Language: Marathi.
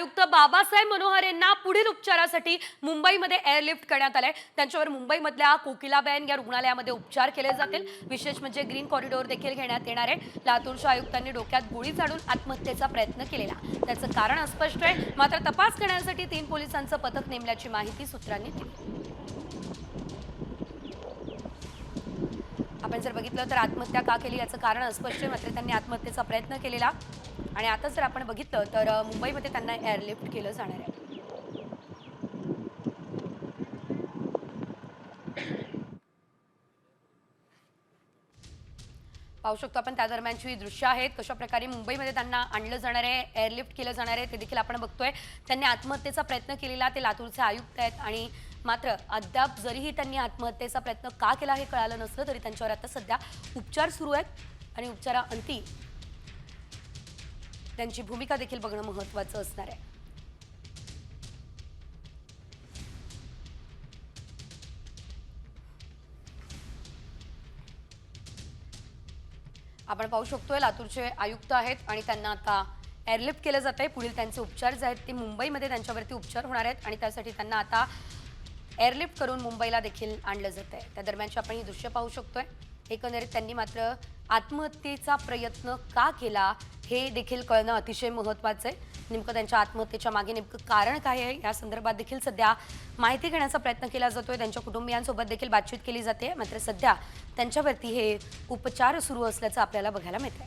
आयुक्त बाबासाहेब मनोहर यांना पुढील उपचारासाठी मुंबईमध्ये एअरलिफ्ट करण्यात आलंय. त्यांच्यावर मुंबईमधल्या कोकिलाबेन या रुग्णालयामध्ये उपचार केले जातील. विशेष म्हणजे ग्रीन कॉरिडॉर देखील घेण्यात येणार आहे. लातूरच्या आयुक्तांनी डोक्यात गोळी झाडून आत्महत्येचा प्रयत्न केलेला. त्याचं कारण अस्पष्ट आहे. मात्र तपास करण्यासाठी तीन पोलिसांचं पथक नेमल्याची माहिती सूत्रांनी दिली. आपण जर बघितलं तर आत्महत्या का केली याचं कारण अस्पष्ट मात्र त्यांनी आत्महत्येचा प्रयत्न केलेला. आणि आता जर आपण बघितलं तर मुंबईमध्ये त्यांना एअरलिफ्ट केलं जाणार आहे. पाहू शकतो आपण त्या दरम्यानची दृश्य आहेत. कशा प्रकारे मुंबईमध्ये त्यांना आणलं जाणार आहे एअरलिफ्ट केलं जाणार आहे ते देखील आपण बघतोय. त्यांनी आत्महत्येचा प्रयत्न केलेला ते लातूरचे आयुक्त आहेत आणि मात्र अद्याप जरीही त्यांनी आत्महत्येचा प्रयत्न का केला हे कळालं नसलं तरी त्यांच्यावर आता सध्या उपचार सुरू आहेत आणि उपचाराअंती त्यांची भूमिका देखील बघणं महत्वाचं असणार आहे. आपण पाहू शकतोय लातूरचे आयुक्त आहेत आणि त्यांना आता एअरलिफ्ट केलं जात आहे पुढील त्यांचे उपचार जे आहेत ते मुंबईमध्ये त्यांच्यावरती उपचार होणार आहेत आणि त्यासाठी त्यांना आता एअरलिफ्ट करून मुंबईला देखील आणलं जात आहे. त्या दरम्यानची आपण ही दृश्य पाहू शकतोय. एकंदरीत त्यांनी मात्र आत्महत्येचा प्रयत्न का केला हे देखील कळणं अतिशय महत्त्वाचं आहे. नेमकं त्यांच्या आत्महत्येच्या मागे नेमकं कारण काय आहे? या संदर्भात देखील सध्या माहिती घेण्याचा प्रयत्न केला जातोय. त्यांच्या कुटुंबियांसोबत देखील बातचीत केली जाते. मात्र सध्या त्यांच्यावरती हे उपचार सुरू असल्याचं आपल्याला बघायला मिळतंय.